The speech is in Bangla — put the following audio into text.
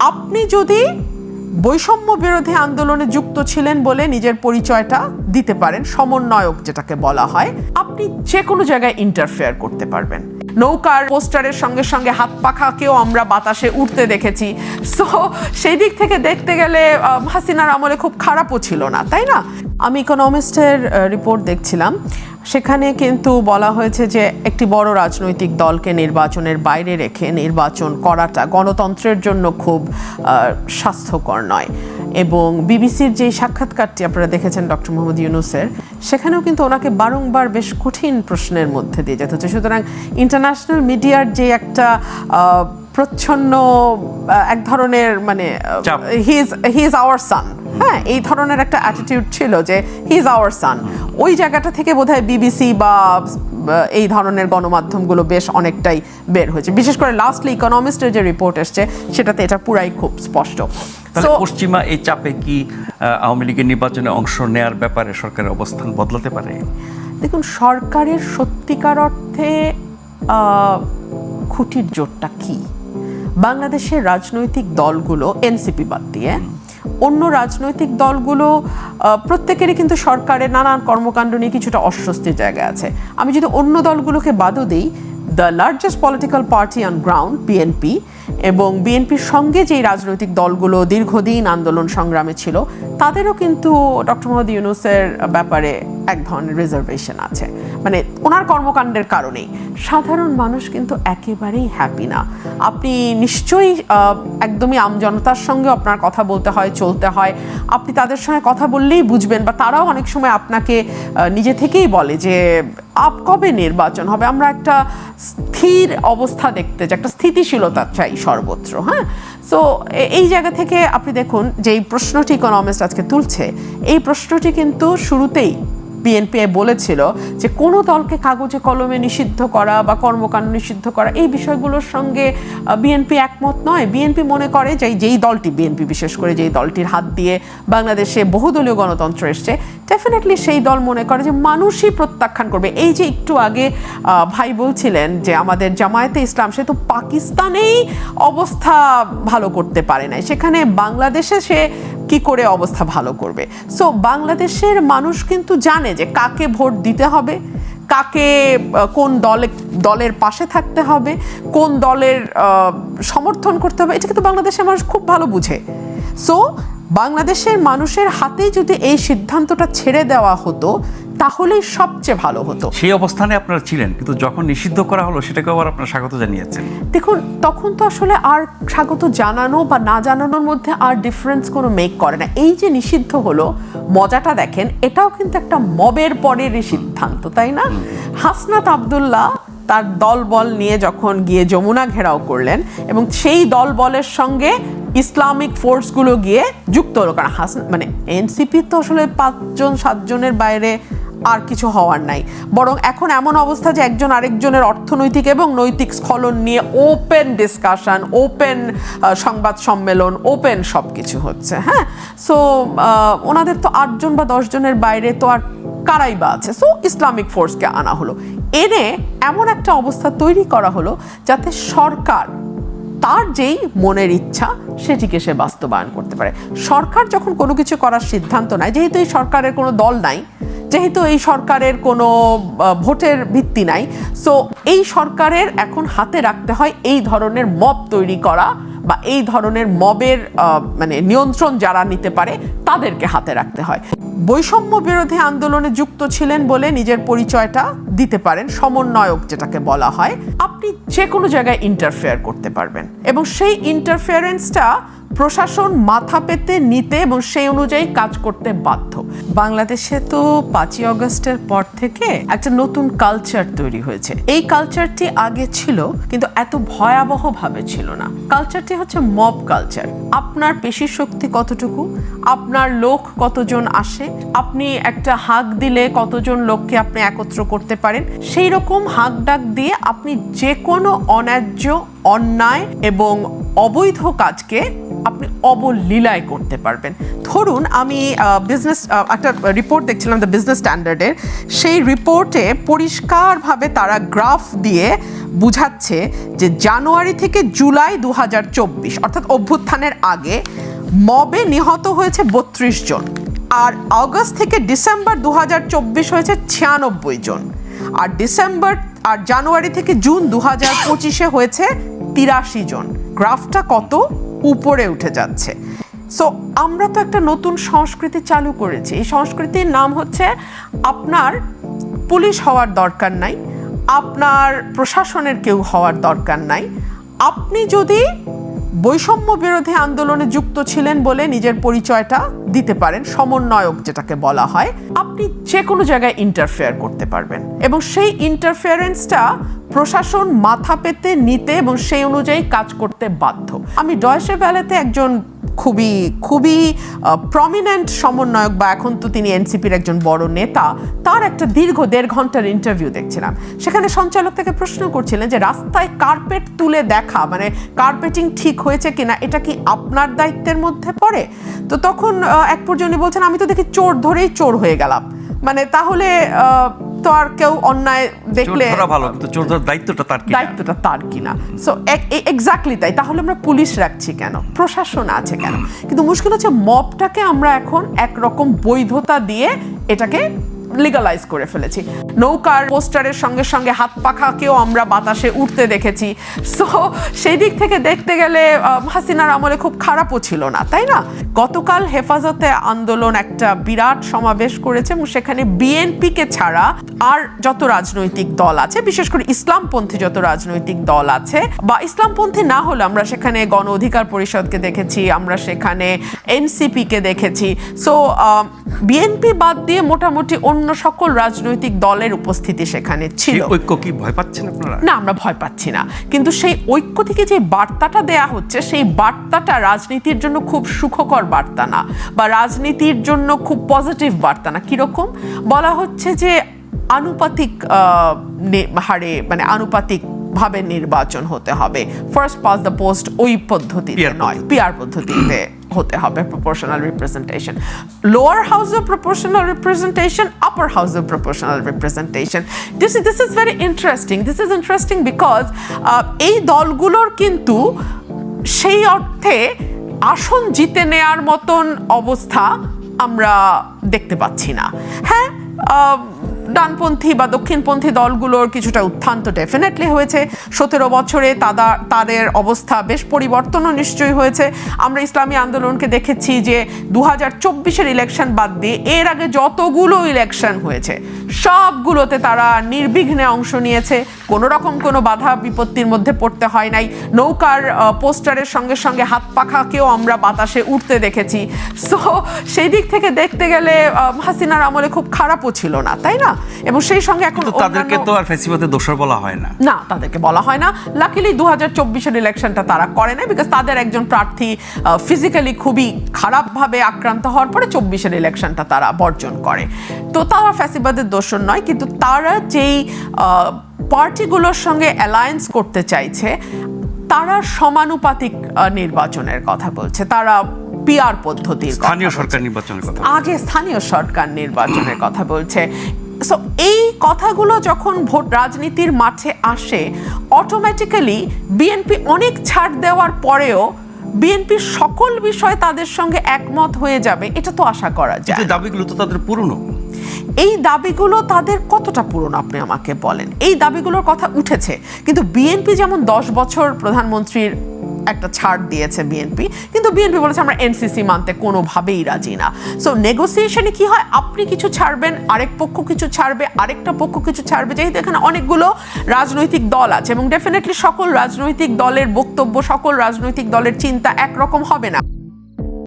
আপনি যদি বৈষম্য বিরোধী আন্দোলনে যুক্ত ছিলেন বলে নিজের পরিচয়টা দিতে পারেন, সমন্বয়ক যেটাকে বলা হয়, আপনি যে কোনো জায়গায় ইন্টারফেয়ার করতে পারবেন। নৌকার পোস্টারের সঙ্গে সঙ্গে হাত পাখাকেও আমরা বাতাসে উঠতে দেখেছি। সো সেই দিক থেকে দেখতে গেলে হাসিনার আমলে খুব খারাপও ছিল না, তাই না? আমি ইকোনমিস্টের রিপোর্ট দেখছিলাম। সেখানে কিন্তু বলা হয়েছে যে একটি বড় রাজনৈতিক দলকে নির্বাচনের বাইরে রেখে নির্বাচন করাটা গণতন্ত্রের জন্য খুব স্বাস্থ্যকর নয়। এবং বিবিসির যে সাক্ষাৎকারটি আপনারা দেখেছেন ডক্টর মোহাম্মদ ইউনুসের সেখানেও কিন্তু ওনাকে বারংবার বেশ কঠিন প্রশ্নের মধ্যে দিয়ে যেতে হচ্ছে। সুতরাং ইন্টারন্যাশনাল মিডিয়ার যে একটা প্রচ্ছন্ন এক ধরনের মানে চাপ। He is he is our son হ্যাঁ এই ধরনের একটা অ্যাটিটিউড ছিল যে হি ইজ আওয়ার সান ওই জায়গাটা থেকে বোধহয় বিবিসি বা এই ধরনের গণমাধ্যমগুলো বেশ অনেকটাই বের হয়েছে। বিশেষ করে লাস্টলি ইকোনমিস্টের যে রিপোর্ট এসছে সেটাতে এটা পুরাই খুব স্পষ্ট। পশ্চিমা এই চাপে কি আওয়ামী লীগের নির্বাচনে অংশ নেয়ার ব্যাপারে সরকারের অবস্থান বদলাতে পারে? দেখুন সরকারের সত্যিকার অর্থে খুঁটির জোরটা কি? বাংলাদেশের রাজনৈতিক দলগুলো এনসিপি বাদ দিয়ে অন্য রাজনৈতিক দলগুলো প্রত্যেকেরই কিন্তু সরকারের নানান কর্মকাণ্ড নিয়ে কিছুটা অস্বস্তির জায়গা আছে। আমি যদি অন্য দলগুলোকে বাদও দিই the largest political party on ground BNP এবং বিএনপির সঙ্গে যেই রাজনৈতিক দলগুলো দীর্ঘদিন আন্দোলন সংগ্রামে ছিল, তাদেরও কিন্তু ডক্টর মোহাম্মদ ইউনুসের ব্যাপারে এক ধরনের রিজার্ভেশন আছে। মানে ওনার কর্মকাণ্ডের কারণেই সাধারণ মানুষ কিন্তু একেবারেই হ্যাপি না। আপনি নিশ্চয়ই একদমই আমজনতার সঙ্গে আপনার কথা বলতে হয়, চলতে হয়। আপনি তাদের সঙ্গে কথা বললেই বুঝবেন বা তারাও অনেক সময় আপনাকে নিজে থেকেই বলে যে, আপ কবে নির্বাচন হবে? আমরা একটা স্থির অবস্থা দেখতে চাই, একটা স্থিতিশীলতা চাই সর্বত্র হ্যাঁ? সো এই জায়গা থেকে আপনি দেখুন যে এই প্রশ্নটি ইকোনমিস্ট আজকে তুলছে, এই প্রশ্নটি কিন্তু শুরুতেই বিএনপি বলেছিল যে কোনো দলকে কাগজে কলমে নিষিদ্ধ করা বা কর্মকাণ্ড নিষিদ্ধ করা, এই বিষয়গুলোর সঙ্গে বিএনপি একমত নয়। বিএনপি মনে করে যে যেই দলটি বিএনপি বিশেষ করে যেই দলটির হাত দিয়ে বাংলাদেশে বহুদলীয় গণতন্ত্র এসছে ডেফিনেটলি সেই দল মনে করে যে মানুষই প্রত্যাখ্যান করবে। এই যে একটু আগে ভাই বলছিলেন যে আমাদের জামায়াতে ইসলাম, সে তো পাকিস্তানেই অবস্থা ভালো করতে পারে নাই। সেখানে বাংলাদেশে সে কি করে অবস্থা ভালো করবে? সো বাংলাদেশের মানুষ কিন্তু জানে যে কাকে ভোট দিতে হবে, কাকে কোন দলে, দলের পাশে থাকতে হবে, কোন দলের সমর্থন করতে হবে এটা কিন্তু বাংলাদেশের মানুষ খুব ভালো বুঝে। সো বাংলাদেশের মানুষের হাতেই যদি এই সিদ্ধান্তটা ছেড়ে দেওয়া হতো তাহলেই সবচেয়ে ভালো হতো। সেই অবস্থানে আপনারা ছিলেন কিন্তু যখন নিষিদ্ধ করা হলো সেটাকে আবার আপনারা স্বাগত জানিয়েছেন। দেখুন তখন তো আসলে আর স্বাগত জানানো বা না জানানোর মধ্যে আর ডিফারেন্স কোনো মেক করে না। এই যে নিষিদ্ধ হলো মজাটা দেখেন এটাও কিন্তু একটা মবের পরের সিদ্ধান্ত তাই না? হাসনাত আবদুল্লাহ তার দল বল নিয়ে যখন গিয়ে যমুনা ঘেরাও করলেন এবং সেই দল বলের সঙ্গে ইসলামিক ফোর্সগুলো গিয়ে যুক্ত হলো কারণ হাসন মানে এনসিপি তো আসলে পাঁচজন সাতজনের বাইরে আর কিছু হওয়ার নাই। বরং এখন এমন অবস্থা যে একজন আরেকজনের অর্থনৈতিক এবং নৈতিক স্খলন নিয়ে ওপেন ডিসকাশন ওপেন সংবাদ সম্মেলন ওপেন সব কিছু হচ্ছে হ্যাঁ? সো ওনাদের তো আটজন বা দশজনের বাইরে তো আর কারাই বা আছে। সো ইসলামিক ফোর্সকে আনা হলো। এনে এমন একটা অবস্থা তৈরি করা হলো যাতে সরকার তার যেই মনের ইচ্ছা সেটিকে সে বাস্তবায়ন করতে পারে। সরকার যখন কোনো কিছু করার সিদ্ধান্ত নেয়, যেহেতু এই সরকারের কোনো দল নাই যেহেতু এই সরকারের কোনো ভোটের ভিত্তি নাই সো এই সরকারের এখন হাতে রাখতে হয় এই ধরনের মব তৈরি করা বা এই ধরনের মবের মানে নিয়ন্ত্রণ যারা নিতে পারে, তাদেরকে হাতে রাখতে হয়। বৈষম্য বিরোধী আন্দোলনে যুক্ত ছিলেন বলে নিজের পরিচয়টা দিতে পারেন সমন্বয়ক যেটাকে বলা হয়। আপনি যে কোনো জায়গায় ইন্টারফেয়ার করতে পারবেন এবং সেই ইন্টারফেয়ারেন্সটা প্রশাসন মাথা পেতে নিতে এবং সেই অনুযায়ী কাজ করতে বাধ্য। বাংলাদেশে তো পাঁচই অগস্টের পর থেকে একটা নতুন কালচার তৈরি হয়েছে। এই কালচারটি আগে ছিল, কিন্তু এত ভয়াবহ ভাবে ছিল না। কালচারটি হচ্ছে মব কালচার আপনার পেশি শক্তি কতটুকু? আপনার লোক কতজন আসে? আপনি একটা হাঁক দিলে কতজন লোককে আপনি একত্র করতে পারেন? সেই রকম হাঁক ডাক দিয়ে আপনি যে কোনো অন্যায্য, অন্যায় এবং অবৈধ কাজকে আপনি অবলীলায় করতে পারবেন। ধরুন আমি বিজনেস একটা রিপোর্ট দেখছিলাম দ্য বিজনেস স্ট্যান্ডার্ডের সেই রিপোর্টে পরিষ্কারভাবে তারা গ্রাফ দিয়ে বুঝাচ্ছে যে জানুয়ারি থেকে জুলাই দু হাজার চব্বিশ, অর্থাৎ অভ্যুত্থানের আগে মবে নিহত হয়েছে বত্রিশ জন, আর আগস্ট থেকে ডিসেম্বর দু হাজার চব্বিশ হয়েছে ছিয়ানব্বই জন, আর ডিসেম্বর, আর জানুয়ারি থেকে জুন দু পঁচিশে হয়েছে তিরাশি জন। গ্রাফটা কত? উপরে উঠে যাচ্ছে। সো আমরা তো একটা নতুন সংস্কৃতি চালু করেছি। এই সংস্কৃতির নাম হচ্ছে আপনার পুলিশ হওয়ার দরকার নাই, আপনার প্রশাসনের কেউ হওয়ার দরকার নাই। আপনি যদি বৈষম্য বিরোধী আন্দোলনে যুক্ত ছিলেন বলে নিজের পরিচয়টা দিতে পারেন সমন্বয়ক, যেটাকে বলা হয়। আপনি যে কোনো জায়গায় ইন্টারফেয়ার করতে পারবেন। এবং সেই ইন্টারফেয়ারেন্সটা প্রশাসন মাথা পেতে নিতে এবং সেই অনুযায়ী কাজ করতে বাধ্য। আমি ডয়সে ভ্যালেতে একজন খুবই খুবই প্রমিনেন্ট সমন্বয়ক বা এখন তো তিনি এনসিপির একজন বড় নেতা, তার একটা দীর্ঘ দেড় ঘণ্টার ইন্টারভিউ দেখছিলাম। সেখানে সঞ্চালক থেকে প্রশ্ন করছিলেন যে, রাস্তায় কার্পেট তুলে দেখা মানে কার্পেটিং ঠিক হয়েছে কিনা, এটা কি আপনার দায়িত্বের মধ্যে পড়ে? তো তখন এক পর্যন্ত বলছেন, আমি তো দেখি চোর ধরেই চোর হয়ে গেলাম। মানে তাহলে তো আর কেউ অন্যায় দেখলে ভালো কিন্তু চোর ধরার দায়িত্বটা তার দায়িত্বটা তার কিনা? সো এক্স্যাক্টলি তাই। তাহলে আমরা পুলিশ রাখছি কেন? প্রশাসন আছে কেন? কিন্তু মুশকিল হচ্ছে মবটাকে আমরা এখন একরকম বৈধতা দিয়ে এটাকে লিগালাইজ করে ফেলেছি। নৌকার পোস্টারের সঙ্গে সঙ্গে হাত পাখাকেও আমরা বাতাসে উঠতে দেখেছি। সো সেই দিক থেকে দেখতে গেলে হাসিনার আমলে খুব খারাপও ছিল না, তাই না? গতকাল হেফাজতে আন্দোলন একটা বিরাট সমাবেশ করেছে এবং সেখানে বিএনপিকে ছাড়া আর যত রাজনৈতিক দল আছে, বিশেষ করে ইসলামপন্থী যত রাজনৈতিক দল আছে, বা ইসলামপন্থী না হলে আমরা সেখানে গণ অধিকার পরিষদকে দেখেছি, আমরা সেখানে এনসিপি কে দেখেছি সো বিএনপি বাদ দিয়ে মোটামুটি অন্য সকল রাজনৈতিক দলের উপস্থিতি সেখানে ছিল। ঐক্য কি ভয় পাচ্ছেন আপনারা? না আমরা ভয় পাচ্ছি না। কিন্তু সেই ঐক্য থেকে যে বার্তাটা দেয়া হচ্ছে সেই বার্তাটা রাজনীতির জন্য খুব সুখকর বার্তা না বা রাজনীতির জন্য খুব পজিটিভ বার্তা না। কীরকম? বলা হচ্ছে যে আনুপাতিক হারে মানে আনুপাতিক ভাবে নির্বাচন হতে হবে। ফার্স্ট পাস দ্য পোস্ট ওই পদ্ধতিতে নয় পিআর পদ্ধতিতে। হতে হবে proportional representation lower house of proportional representation upper house of proportional representation this this is very interesting this is interesting because এই দলগুলোর কিন্তু সেই অর্থে আসন জিতে নেয়ার মতন অবস্থা আমরা দেখতে পাচ্ছি না। হ্যাঁ ডানপন্থী বা দক্ষিণপন্থী দলগুলোর কিছুটা উত্থান তো ডেফিনেটলি হয়েছে। সতেরো বছরে তাদা, তাদের অবস্থা বেশ পরিবর্তনও নিশ্চয়ই হয়েছে। আমরা ইসলামী আন্দোলনকে দেখেছি যে দু হাজার চব্বিশের ইলেকশন বাদ দিয়ে এর আগে যতগুলো ইলেকশন হয়েছে, সবগুলোতে তারা নির্বিঘ্নে অংশ নিয়েছে। কোনো রকম কোনো বাধা বিপত্তির মধ্যে পড়তে হয় নাই। নৌকার পোস্টারের সঙ্গে সঙ্গে হাত পাখাকেও আমরা বাতাসে উঠতে দেখেছি। সো সেই দিক থেকে দেখতে গেলে হাসিনার আমলে খুব খারাপও ছিল না, তাই না? এবং সেই সঙ্গে এখন তাদেরকে তো আর ফেসিবাদে দোষর বলা হয় না। না তাদেরকে বলা হয় না। লাকিলি দু হাজার চব্বিশের ইলেকশনটা তারা করে না বিকজ তাদের একজন প্রার্থী ফিজিক্যালি খুবই খারাপভাবে আক্রান্ত হওয়ার পরে চব্বিশের ইলেকশনটা তারা বর্জন করে। তো তারা ফ্যাসিবাদের দোষণ নয় কিন্তু তারা যেই পার্টিগুলোর সঙ্গে অ্যালায়েন্স করতে চাইছে তারা সমানুপাতিক নির্বাচনের কথা বলছে। তারা পিআর পদ্ধতির স্থানীয় সরকার নির্বাচনের কথা আগে স্থানীয় সরকার নির্বাচনের কথা বলছে। সো এই কথাগুলো যখন ভোট রাজনীতির মাঠে আসে অটোমেটিক্যালি বিএনপি অনেক ছাড় দেওয়ার পরেও বিএনপির সকল বিষয় তাদের সঙ্গে একমত হয়ে যাবে এটা তো আশা করা যায়। দাবিগুলো তো তাদের পুরনো। এই দাবিগুলো তাদের কতটা পূরণ আপনি আমাকে বলেন? এই দাবিগুলোর কথা উঠেছে কিন্তু বিএনপি যেমন দশ বছর প্রধানমন্ত্রীর একটা ছাড় দিয়েছে বিএনপি কিন্তু বিএনপি বলেছে আমরা এনসিসি মানতে কোনোভাবেই রাজি না। সো নেগোসিয়েশনে কি হয়? আপনি কিছু ছাড়বেন, আরেক পক্ষ কিছু ছাড়বে, আরেকটা পক্ষ কিছু ছাড়বে। যেহেতু এখানে অনেকগুলো রাজনৈতিক দল আছে এবং ডেফিনেটলি সকল রাজনৈতিক দলের বক্তব্য, সকল রাজনৈতিক দলের চিন্তা একরকম হবে না।